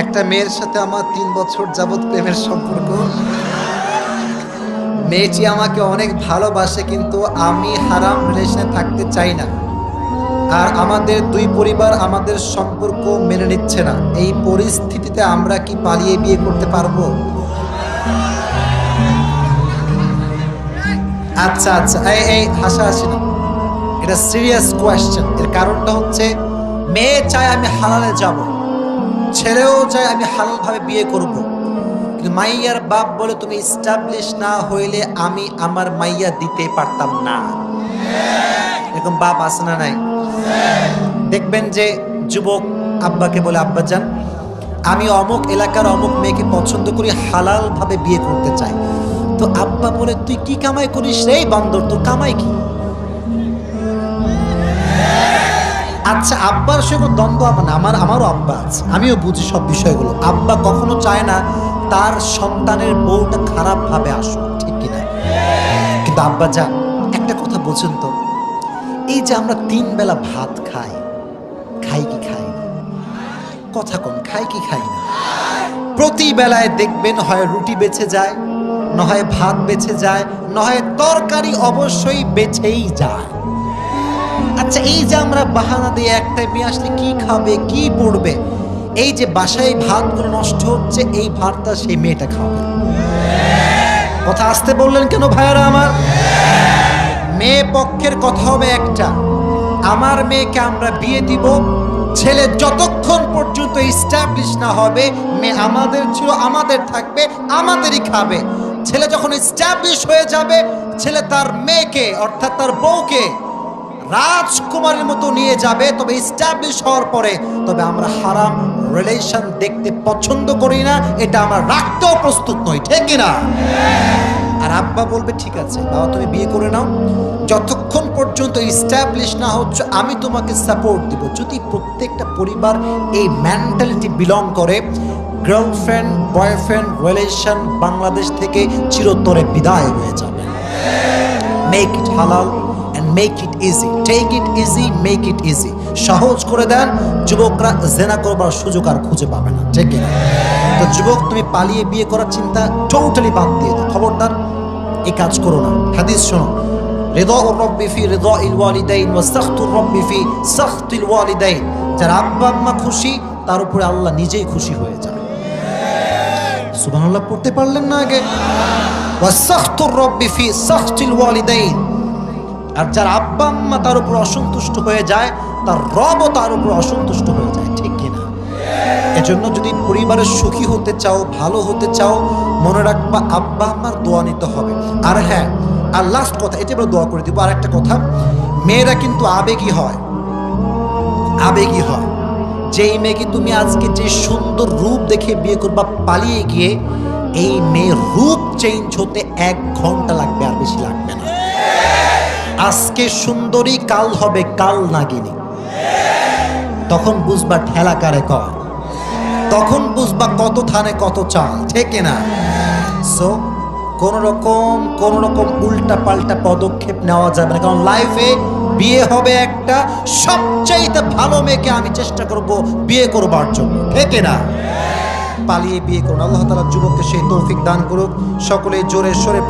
একটা মেয়ের সাথে আমার তিন বছর যাবৎ প্রেমের সম্পর্ক। মেয়েটি আমাকে অনেক ভালোবাসে, কিন্তু আমি হারাম রিলেশনে থাকতে চাই না। আর আমাদের দুই পরিবার আমাদের সম্পর্ক মেনে নিচ্ছে না। এই পরিস্থিতিতে আমরা কি পালিয়ে বিয়ে করতে পারব? আচ্ছা আচ্ছা এই এই, হাসাহাসি না। এটা সিরিয়াস কোয়েশ্চেন এর কারণটা হচ্ছে, মেয়ে চায় আমি হালালে যাব। ছেলেও চায় আমি হালালভাবে বিয়ে করব। কিন্তু মাইয়ার বাপ বলে, তুমি ইস্টাবলিশ না হইলে আমি আমার মাইয়া দিতে পারতাম না। এরকম বাপ আছে না নাই? দেখবেন যে যুবক আব্বাকে বলে, আব্বা যান আমি অমুক এলাকার অমুক মেয়েকে পছন্দ করি হালাল ভাবে বিয়ে করতে চাই। তো আব্বা বলে, তুই কি কামাই করিস রে বান্দর? তোর কামাই কি? আচ্ছা আব্বার সঙ্গে দ্বন্দ্ব আমার না, আমার আমারও আব্বা আছে আমিও বুঝি সব বিষয়গুলো। আব্বা কখনো চায় না তার সন্তানের বউটা খারাপ ভাবে আসুক ঠিক কিনা? কিন্তু আব্বা যা একটা কথা বোঝেন তো এই যে আমরা তিন বেলা ভাত খাই খাই কি খাই না? কথা কম খাই কি খাই না? প্রতি বেলায় দেখবেন হয় রুটি বেঁচে যায় নয় ভাত বেঁচে যায় নয় তরকারি অবশ্যই বেঁচেই যায়। আচ্ছা এই যে আমরা বাহানা দিয়ে একটা মেয়ে আসলে কি খাবে, কি পড়বে? এই যে বাসায় ভাতগুলো নষ্ট হচ্ছে, এই ভাতটা সেই মেয়েটা খাবে। কথা আসতে বললেন কেন ভাইয়ারা আমার? মেয়ে পক্ষের কথা হবে একটা। আমার মেয়েকে আমরা বিয়ে দিব, ছেলে যতক্ষণ পর্যন্ত ইস্টাবলিশ না হবে, মেয়ে আমাদের ছিল, আমাদের থাকবে, আমাদেরই খাবে। ছেলে যখন ইস্টাবলিশ হয়ে যাবে, ছেলে তার মেয়েকে, অর্থাৎ তার বউকে রাজকুমারের মতো নিয়ে যাবে, তবে ইস্টাবলিশ হওয়ার পরে, তবে আমরা হারাম রিলেশন দেখতে পছন্দ করি না, এটা আমরা রাখতেও প্রস্তুত নই, ঠিক না আর আব্বা বলবে, ঠিক আছে, বাবা, তুমি বিয়ে করে নাও। যতক্ষণ পর্যন্ত ইস্টাবলিশ না হচ্ছে, আমি তোমাকে সাপোর্ট দিব। যদি প্রত্যেকটা পরিবার এই মেন্টালিটি বিলং করে গার্লফ্রেন্ড বয়ফ্রেন্ড রিলেশন বাংলাদেশ থেকে চিরতরে বিদায় হয়ে যাবে। মেক ইট হালাল make it easy take it easy make it easy সহজ করে দেন, যুবকরা জেনা করবার সুযোগ আর খুঁজে পাবে না, ঠিক তো যুবক, তুমি পালিয়ে বিয়ে করার চিন্তা টোটালি বাদ দিয়ে দাও। খবরদার, এই কাজ করো না। হাদিস শোনো যার আব্বা আম্মা খুশি, তার উপরে আল্লাহ নিজেই খুশি হয়ে যায়। সুবহানাল্লাহ, পড়তে পারলেন না আগে? ওয়াসাখতুর রব্বি ফি সাখতিল ওয়ালিদাইন। আর যার আব্বা আম্মা তার উপর অসন্তুষ্ট হয়ে যায়, তার রবও তার উপর অসন্তুষ্ট হয়ে যায়, ঠিক কিনা? এজন্য যদি পরিবারের সুখী হতে চাও, ভালো হতে চাও, মনে রাখবা আব্বা আম্মার দোয়া নিতে হবে। আর হ্যাঁ আর লাস্ট কথা, এটা এবার দোয়া করে দিব। আর একটা কথা, মেয়েরা কিন্তু আবেগী হয়। আবেগী হয়। যেই মেয়েকে তুমি আজকে যে সুন্দর রূপ দেখে বিয়ে করবা পালিয়ে গিয়ে, এই মেয়ের রূপ চেঞ্জ হতে এক ঘণ্টা লাগবে, আর বেশি লাগবে না। আজকে সুন্দরী কাল হবে কাল নাগিনী। তখন বুঝবা ঠেলা কারে কর তখন বুঝবা কত থানে কত চাল, ঠেকে না? সো কোন রকম কোন রকম উল্টা পাল্টা পদক্ষেপ নেওয়া যাবে না, কারণ লাইফে বিয়ে হবে একটা সবচাইতে ভালো মেয়েকে আমি চেষ্টা করব বিয়ে করবার জন্য, ঠেকে না? পালিয়ে বিয়ে করুন। আল্লাহ তালা যুবককে সেই তৌফিক দান করুক। সকলে জোরে সরে